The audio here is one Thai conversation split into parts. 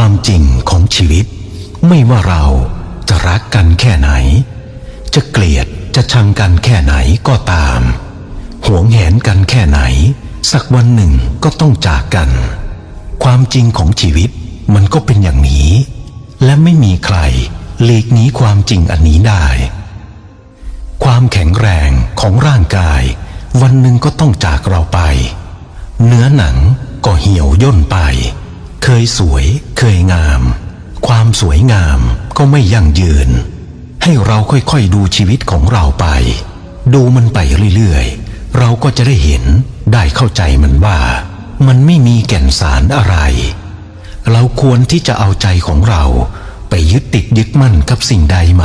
ความจริงของชีวิต ไม่ว่าเราจะรักกันแค่ไหน จะเกลียดจะชังกันแค่ไหนก็ตาม หวงแหนกันแค่ไหน สักวันหนึ่งก็ต้องจากกัน ความจริงของชีวิตมันก็เป็นอย่างนี้ และไม่มีใครหลีกหนีความจริงอันนี้ได้ ความแข็งแรงของร่างกาย วันหนึ่งก็ต้องจากเราไป เนื้อหนังก็เหี่ยวย่นไป เคยสวย เคยงาม ความสวยงามก็ไม่ยั่งยืน ให้เราค่อยๆดูชีวิตของเราไป ดูมันไปเรื่อยๆ เราก็จะได้เห็นได้เข้าใจมันว่า มันไม่มีแก่นสารอะไร เราควรที่จะเอาใจของเราไปยึดติดยึดมั่นกับสิ่งใดไหม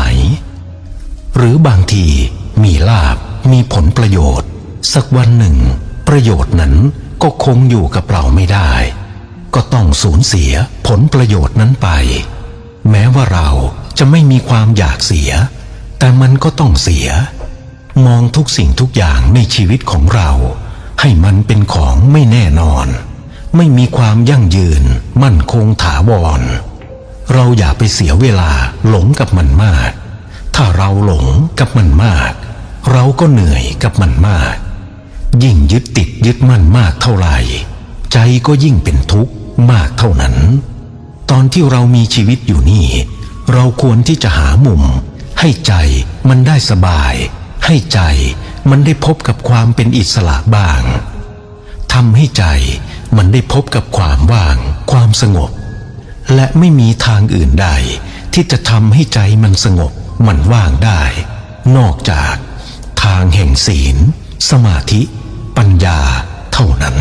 หรือบางทีมีลาบมีผลประโยชน์ สักวันหนึ่ง ประโยชน์นั้นก็คงอยู่กับเราไม่ได้ ก็ต้องสูญเสียผลประโยชน์นั้นไป แม้ว่าเราจะไม่มีความอยากเสีย แต่มันก็ต้องเสีย มองทุกสิ่งทุกอย่างในชีวิตของเรา ให้มันเป็นของไม่แน่นอน ไม่มีความยั่งยืน มั่นคงถาวร เราอย่าไปเสียเวลาหลงกับมันมาก ถ้าเราหลงกับมันมาก เราก็เหนื่อยกับมันมาก ยิ่งยึดติดยึดมั่นมากเท่าไหร่ ก็ยิ่งเป็นทุกข์มากเท่านั้น ตอนที่เรามีชีวิตอยู่นี่ เราควรที่จะหามุม ให้ใจมันได้สบาย ให้ใจมันได้พบกับความเป็นอิสระบ้างทำให้ใจมันได้พบกับความว่าง ความสงบ และไม่มีทางอื่นใด ที่จะทำให้ใจมันสงบมันว่างได้ นอกจากทางแห่งศีล สมาธิ ปัญญาเท่านั้น